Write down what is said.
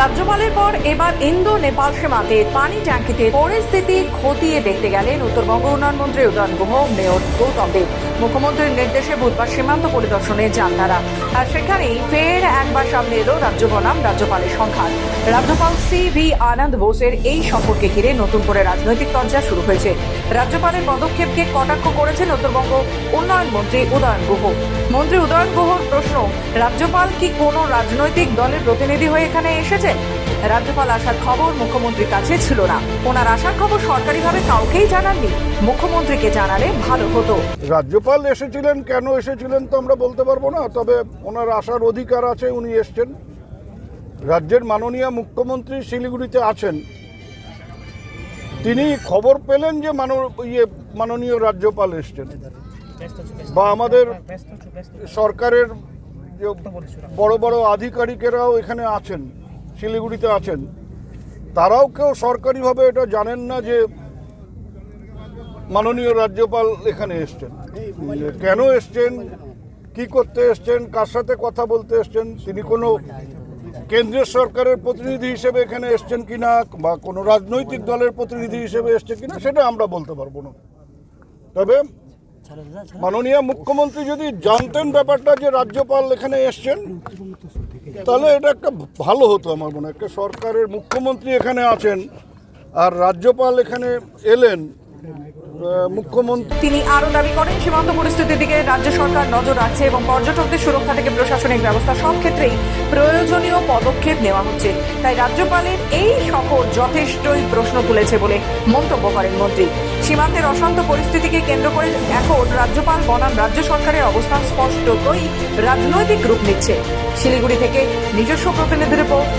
রাজ্যপালের পর এবার ইন্দো নেপাল সীমান্তে পানি ট্যাঙ্কিতে পরিস্থিতি খতিয়ে দেখতে গেলেন উত্তরবঙ্গ উন্নয়ন মন্ত্রী উদয়ন গুহ, মেয়র গৌতম দেব। মুখ্যমন্ত্রীর নির্দেশে বুধবার সীমান্ত পরিদর্শনে যান তারা। আর সেখানেই ফের একবার সামনে এলো রাজ্য বনাম রাজ্যপালের সংখ্যান রাজ্যপাল সি ভি আনন্দ বোসের এই সফরকে ঘিরে নতুন করে রাজনৈতিক তরজা শুরু হয়েছে। রাজ্যপালের পদক্ষেপকে কটাক্ষ করেছেন উত্তরবঙ্গ উন্নয়ন মন্ত্রী উদয়ন গুহ। মন্ত্রী উদয়ন গুহর প্রশ্ন, রাজ্যপাল কি কোনো রাজনৈতিক দলের প্রতিনিধি হয়ে এখানে এসেছেন? রাজ্যপাল আসার খবর মুখ্যমন্ত্রীর কাছে ছিল না। ওনার আসার খবর সরকারিভাবে কাউকেই জানাননি। মুখ্যমন্ত্রীকে জানালে ভালো হতো। রাজ্যপাল এসেছিলেন, কেন এসেছিলেন তো আমরা বলতে পারব না, তবে ওনার আসার অধিকার আছে, উনি এসছেন। রাজ্যের মাননীয় মুখ্যমন্ত্রী শিলিগুড়িতে আছেন। তিনি খবর পেলেন যে ইয়ে মাননীয় রাজ্যপাল এসছেন। বা আমাদের সরকারের যে বড় বড় আধিকারিকেরাও এখানে আছেন, শিলিগুড়িতে আছেন, তারাও কেউ সরকারিভাবে এটা জানেন না যে মাননীয় রাজ্যপাল এখানে এসছেন। কেন এসছেন, কি করতে এসছেন, কার সাথে কথা বলতে এসছেন, তিনি কোনো কেন্দ্রীয় সরকারের প্রতিনিধি হিসেবে এখানে এসছেন কিনা বা কোনো রাজনৈতিক দলের প্রতিনিধি হিসেবে এসছে কিনা, সেটা আমরা বলতে পারব না। তবে মাননীয় মুখ্যমন্ত্রী যদি জানতেন ব্যাপারটা যে রাজ্যপাল এখানে এসছেন, তাহলে এটা একটা ভালো হতো আমার মনে হয়। একটা সরকারের মুখ্যমন্ত্রী এখানে আছেন আর রাজ্যপাল এখানে এলেন মুখ্যমন্ত্রী তিনি আরও দাবি করেন, সীমান্ত পরিস্থিতির দিকে রাজ্য সরকার নজর রাখছে এবং পর্যটকদের সুরক্ষা থেকে প্রশাসনিক ব্যবস্থা সব ক্ষেত্রেই প্রয়োজনীয় পদক্ষেপ নেওয়া হচ্ছে। তাই রাজ্যপালের এই সফর যথেষ্টই প্রশ্ন তুলেছে বলে মন্তব্য করেন মন্ত্রী। সীমান্তের অশান্ত পরিস্থিতিকে কেন্দ্র করে এখন রাজ্যপাল বনাম রাজ্য সরকারের অবস্থান স্পষ্টতই রাজনৈতিক রূপ নিচ্ছে। শিলিগুড়ি থেকে নিজস্ব প্রতিনিধি রিপোর্ট